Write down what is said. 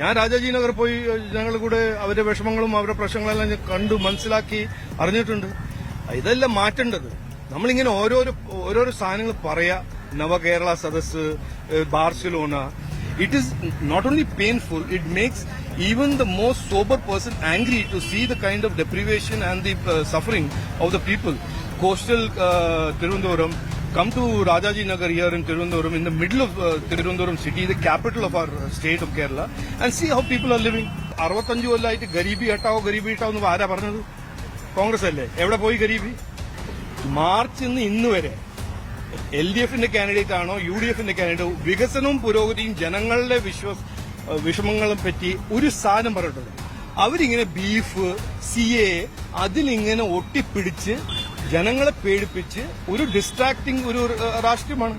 ഞാൻ രാജാജി നഗർ പോയി ഞങ്ങൾ കൂടെ അവരുടെ വിഷമങ്ങളും അവരുടെ പ്രശ്നങ്ങളെല്ലാം കണ്ടു മനസ്സിലാക്കി അറിഞ്ഞിട്ടുണ്ട്. ഇതെല്ലാം മാറ്റേണ്ടത്. നമ്മളിങ്ങനെ ഓരോരോ ഓരോരോ സാധനങ്ങൾ പറയാ. Navakerala Sadas Barcelona. It is not only painful it makes even the most sober person angry to see the kind of deprivation and the suffering of the people coastal Thiruvananthapuram come to Rajaji Nagar here in Tirundurum, in the middle of uh, Tirundurum city, the capital of our uh, state of Kerala, and see how people are living. അറുപത്തഞ്ചു കൊല്ലമായിട്ട് ഗരീബി ഹട്ടാവോ ഗരീബി ഹട്ടാവോ എന്ന് ആരാ പറഞ്ഞത്? കോൺഗ്രസ് അല്ലേ? എവിടെ പോയി garibi? March നിന്ന് ഇന്ന് വരെ എൽ ഡി എഫിന്റെ കാൻഡിഡേറ്റ് ആണോ യു ഡി എഫിന്റെ കാൻഡിഡേറ്റ് വികസനവും പുരോഗതിയും ജനങ്ങളുടെ വിശ്വാസ വിഷമങ്ങളെ പറ്റി ഒരു സാധനം പറഞ്ഞിട്ടുണ്ട്. അവരിങ്ങനെ ബീഫ് സി എ അതിലിങ്ങനെ ഒട്ടിപ്പിടിച്ച് ജനങ്ങളെ പേടിപ്പിച്ച് ഒരു ഡിസ്ട്രാക്ടിങ് ഒരു രാഷ്ട്രീയമാണ്.